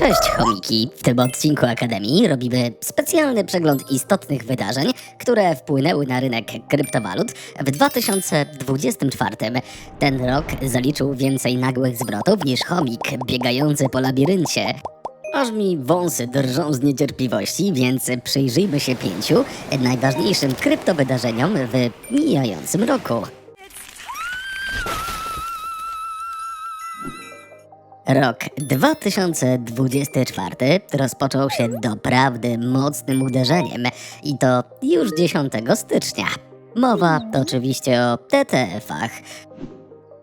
Cześć chomiki! W tym odcinku Akademii robimy specjalny przegląd istotnych wydarzeń, które wpłynęły na rynek kryptowalut w 2024. Ten rok zaliczył więcej nagłych zwrotów niż chomik biegający po labiryncie. Aż mi wąsy drżą z niecierpliwości, więc przyjrzyjmy się pięciu najważniejszym kryptowydarzeniom w mijającym roku. Rok 2024 rozpoczął się doprawdy mocnym uderzeniem i to już 10 stycznia. Mowa oczywiście o TTF-ach.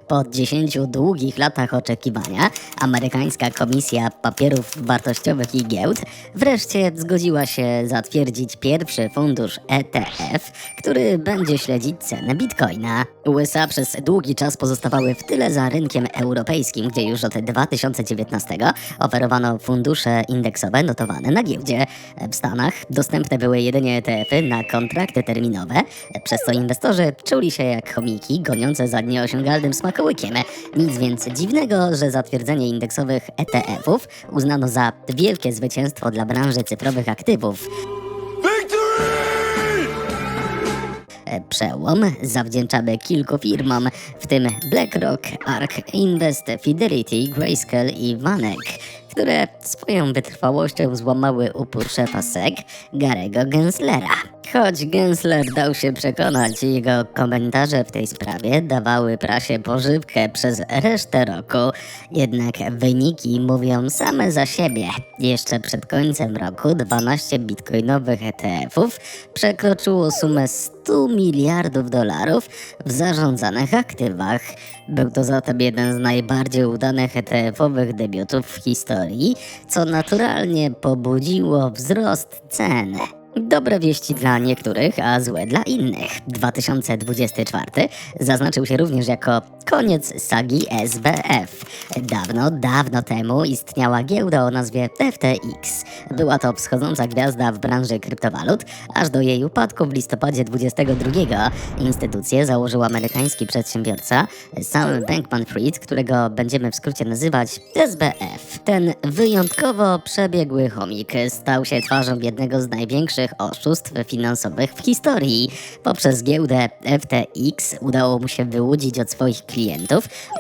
Po 10 długich latach oczekiwania, amerykańska Komisja Papierów Wartościowych i Giełd wreszcie zgodziła się zatwierdzić pierwszy fundusz ETF, który będzie śledzić cenę bitcoina. USA przez długi czas pozostawały w tyle za rynkiem europejskim, gdzie już od 2019 oferowano fundusze indeksowe notowane na giełdzie. W Stanach dostępne były jedynie ETF-y na kontrakty terminowe, przez co inwestorzy czuli się jak chomiki goniące za nieosiągalnym Nic więc dziwnego, że zatwierdzenie indeksowych ETF-ów uznano za wielkie zwycięstwo dla branży cyfrowych aktywów. E, Przełom zawdzięczamy kilku firmom, w tym BlackRock, ARK Invest, Fidelity, Grayscale i Vanek, które swoją wytrwałością złamały upór szefa SEC, Garego Genslera. Choć Gensler dał się przekonać, jego komentarze w tej sprawie dawały prasie pożywkę przez resztę roku, jednak wyniki mówią same za siebie. Jeszcze przed końcem roku 12 bitcoinowych ETF-ów przekroczyło sumę 100 miliardów dolarów w zarządzanych aktywach. Był to zatem jeden z najbardziej udanych ETF-owych debiutów w historii, co naturalnie pobudziło wzrost cen. Dobre wieści dla niektórych, a złe dla innych. 2024 zaznaczył się również jako koniec sagi SBF. Dawno, dawno temu istniała giełda o nazwie FTX. Była to wschodząca gwiazda w branży kryptowalut, aż do jej upadku w listopadzie 22 instytucję założył amerykański przedsiębiorca Sam Bankman-Fried, którego będziemy w skrócie nazywać SBF. Ten wyjątkowo przebiegły chomik stał się twarzą jednego z największych oszustw finansowych w historii. Poprzez giełdę FTX udało mu się wyłudzić od swoich klientów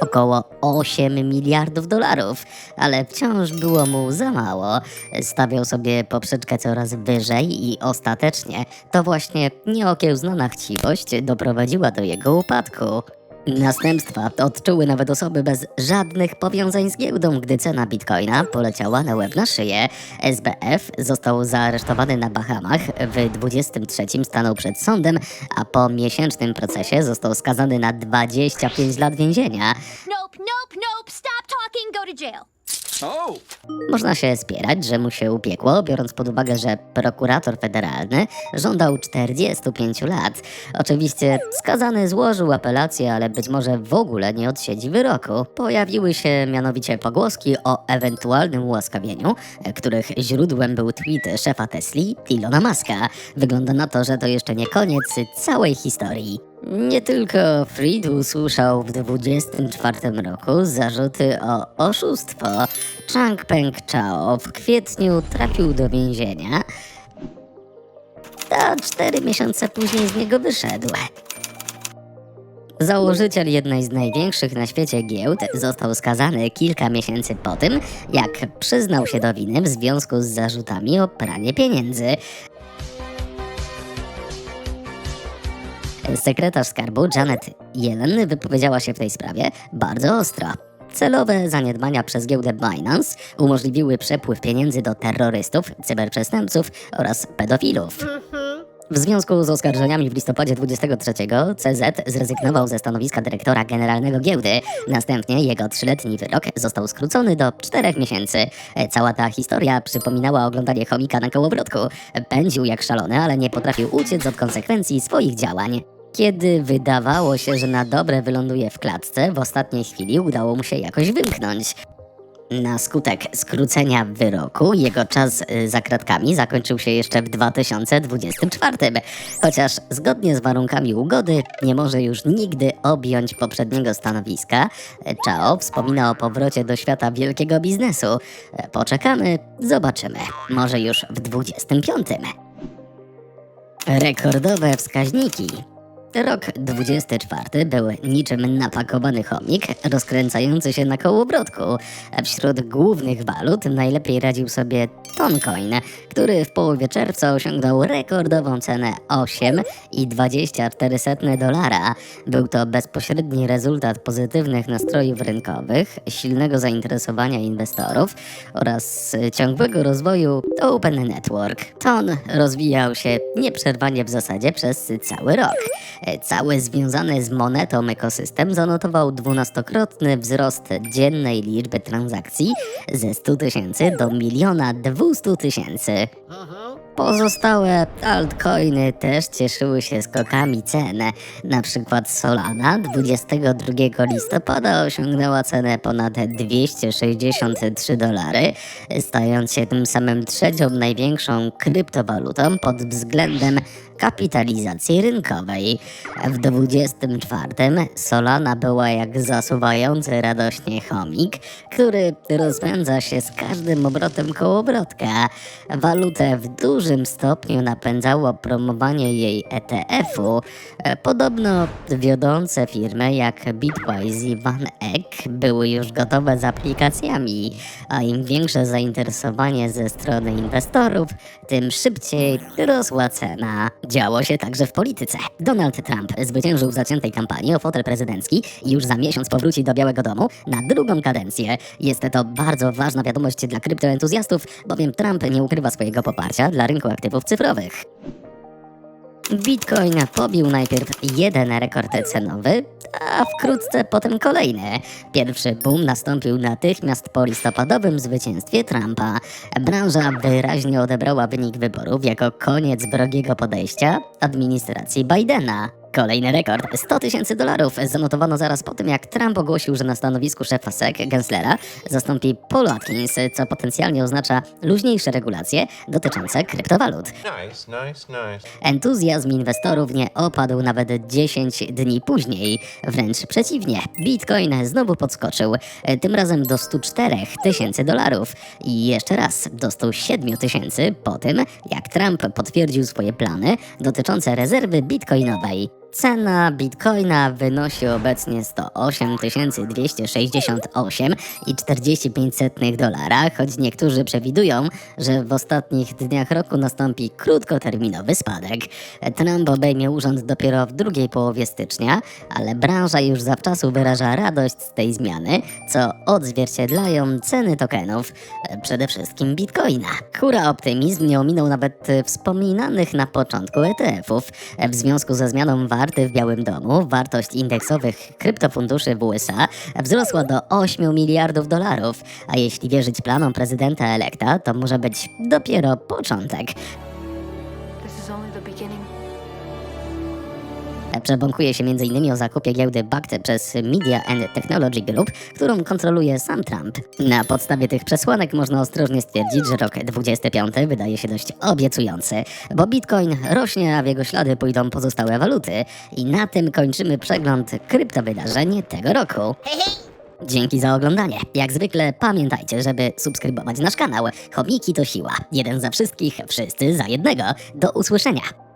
około 8 miliardów dolarów, ale wciąż było mu za mało. Stawiał sobie poprzeczkę coraz wyżej i ostatecznie to właśnie nieokiełznana chciwość doprowadziła do jego upadku. Następstwa odczuły nawet osoby bez żadnych powiązań z giełdą, gdy cena bitcoina poleciała na łeb na szyję. SBF został zaaresztowany na Bahamach, w 23 stanął przed sądem, a po miesięcznym procesie został skazany na 25 lat więzienia. Nope, nope, nope. Stop talking, go to jail. Oh, Można się spierać, że mu się upiekło, biorąc pod uwagę, że prokurator federalny żądał 45 lat. Oczywiście skazany złożył apelację, ale być może w ogóle nie odsiedzi wyroku. Pojawiły się mianowicie pogłoski o ewentualnym ułaskawieniu, których źródłem był tweet szefa Tesli, Ilona Maska. Wygląda na to, że to jeszcze nie koniec całej historii. Nie tylko Fried usłyszał w 24 roku zarzuty o oszustwo. Chang Peng Chao w kwietniu trafił do więzienia, a cztery miesiące później z niego wyszedł. Założyciel jednej z największych na świecie giełd został skazany kilka miesięcy po tym, jak przyznał się do winy w związku z zarzutami o pranie pieniędzy. Sekretarz skarbu Janet Yellen wypowiedziała się w tej sprawie bardzo ostro. Celowe zaniedbania przez giełdę Binance umożliwiły przepływ pieniędzy do terrorystów, cyberprzestępców oraz pedofilów. W związku z oskarżeniami w listopadzie 23 CZ zrezygnował ze stanowiska dyrektora generalnego giełdy. Następnie jego trzyletni wyrok został skrócony do czterech miesięcy. Cała ta historia przypominała oglądanie chomika na kołowrotku. Pędził jak szalony, ale nie potrafił uciec od konsekwencji swoich działań. Kiedy wydawało się, że na dobre wyląduje w klatce, w ostatniej chwili udało mu się jakoś wymknąć. Na skutek skrócenia wyroku jego czas y, za kratkami zakończył się jeszcze w 2024, chociaż zgodnie z warunkami ugody nie może już nigdy objąć poprzedniego stanowiska. Chao wspomina o powrocie do świata wielkiego biznesu. Poczekamy, zobaczymy. Może już w 25. Rekordowe wskaźniki. Rok 24 był niczym napakowany chomik rozkręcający się na kołowrotku. Wśród głównych walut najlepiej radził sobie Toncoin, który w połowie czerwca osiągnął rekordową cenę 8,24 dolara. Był to bezpośredni rezultat pozytywnych nastrojów rynkowych, silnego zainteresowania inwestorów oraz ciągłego rozwoju Open Network. Ton rozwijał się nieprzerwanie w zasadzie przez cały rok. Cały związany z monetą ekosystem zanotował dwunastokrotny wzrost dziennej liczby transakcji ze 100 tysięcy do miliona 200 tysięcy. Pozostałe altcoiny też cieszyły się skokami cen. Na przykład Solana 22 listopada osiągnęła cenę ponad 263 dolary, stając się tym samym trzecią największą kryptowalutą pod względem kapitalizacji rynkowej. W 24 Solana była jak zasuwający radośnie chomik, który rozpędza się z każdym obrotem kołowrotka. Walutę w dużym stopniu napędzało promowanie jej ETF-u. Podobno wiodące firmy jak Bitwise i VanEck były już gotowe z aplikacjami, a im większe zainteresowanie ze strony inwestorów, tym szybciej rosła cena. Działo się także w polityce. Donald Trump zwyciężył w zaciętej kampanii o fotel prezydencki i już za miesiąc powróci do Białego Domu na drugą kadencję. Jest to bardzo ważna wiadomość dla kryptoentuzjastów, bowiem Trump nie ukrywa swojego poparcia dla rynku aktywów cyfrowych. Bitcoin pobił najpierw jeden rekord cenowy, a wkrótce potem kolejny. Pierwszy boom nastąpił natychmiast po listopadowym zwycięstwie Trumpa. Branża wyraźnie odebrała wynik wyborów jako koniec wrogiego podejścia administracji Bidena. Kolejny rekord 100 tysięcy dolarów zanotowano zaraz po tym, jak Trump ogłosił, że na stanowisku szefa SEC Genslera zastąpi Paul Atkins, co potencjalnie oznacza luźniejsze regulacje dotyczące kryptowalut. Nice, nice, nice. Entuzjazm inwestorów nie opadł nawet 10 dni później. Wręcz przeciwnie, Bitcoin znowu podskoczył, tym razem do 104 tysięcy dolarów i jeszcze raz do 107 tysięcy po tym, jak Trump potwierdził swoje plany dotyczące rezerwy bitcoinowej. Cena bitcoina wynosi obecnie 108 268 i 45 dolara, choć niektórzy przewidują, że w ostatnich dniach roku nastąpi krótkoterminowy spadek. Trump obejmie urząd dopiero w drugiej połowie stycznia, ale branża już zawczasu wyraża radość z tej zmiany, co odzwierciedlają ceny tokenów, przede wszystkim bitcoina. Hura optymizm nie ominął nawet wspominanych na początku ETF-ów. W związku ze zmianą warty w Białym Domu, wartość indeksowych kryptofunduszy w USA wzrosła do 8 miliardów dolarów, a jeśli wierzyć planom prezydenta elekta, to może być dopiero początek. This is only the beginning. Przebąkuje się m.in. o zakupie giełdy Backed przez Media and Technology Group, którą kontroluje sam Trump. Na podstawie tych przesłanek można ostrożnie stwierdzić, że rok 25 wydaje się dość obiecujący, bo Bitcoin rośnie, a w jego ślady pójdą pozostałe waluty. I na tym kończymy przegląd kryptowydarzeń tego roku. Dzięki za oglądanie. Jak zwykle pamiętajcie, żeby subskrybować nasz kanał. Chomiki to siła. Jeden za wszystkich, wszyscy za jednego. Do usłyszenia.